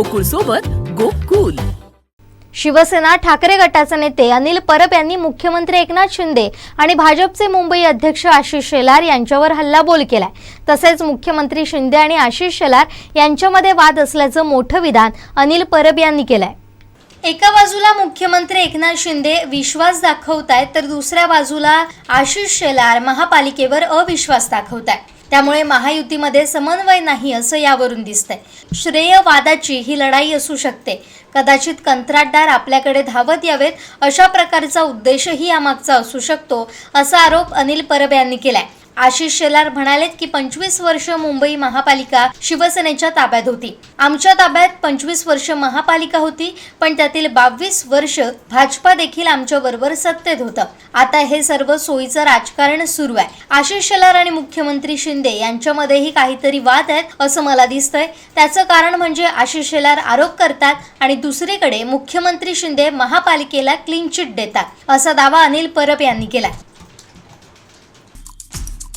गोकुळ सोबत गोकुल. शिवसेना ठाकरे गटाचे नेते अनिल परब यांनी मुख्यमंत्री एकनाथ शिंदे आणि भाजपचे मुंबई अध्यक्ष आशिष शेलार यांच्यावर हल्लाबोल केलाय. तसेच मुख्यमंत्री शिंदे आणि आशिष शेलार यांच्यामध्ये वाद असल्याचं मोठं विधान अनिल परब यांनी केलंय. एका बाजूला मुख्यमंत्री एकनाथ शिंदे विश्वास दाखवतायत तर दुसऱ्या बाजूला आशिष शेलार महापालिकेवर अविश्वास दाखवतायत. त्यामुळे महायुतीमध्ये समन्वय नाही असं यावरून दिसतंय. श्रेयवादाची ही लढाई असू शकते. कदाचित कंत्राटदार आपल्याकडे धावत यावेत अशा प्रकारचा उद्देशही यामागचा असू शकतो असा आरोप अनिल परब यांनी केलाय. आशिष शेलार म्हणालेत की पंचवीस वर्ष मुंबई महापालिका शिवसेनेच्या ताब्यात होती. आमच्या ताब्यात पंचवीस वर्ष महापालिका होती पण त्यातील बावीस वर्ष भाजपा देखील आमच्या बरोबर सत्तेत होतं. आता हे सर्व सोयीचं राजकारण सुरू आहे. आशिष शेलार आणि मुख्यमंत्री शिंदे यांच्यामध्येही काहीतरी वाद आहेत असं मला दिसतंय. त्याचं कारण म्हणजे आशिष शेलार आरोप करतात आणि दुसरीकडे मुख्यमंत्री शिंदे महापालिकेला क्लीन चिट देतात असा दावा अनिल परब यांनी केला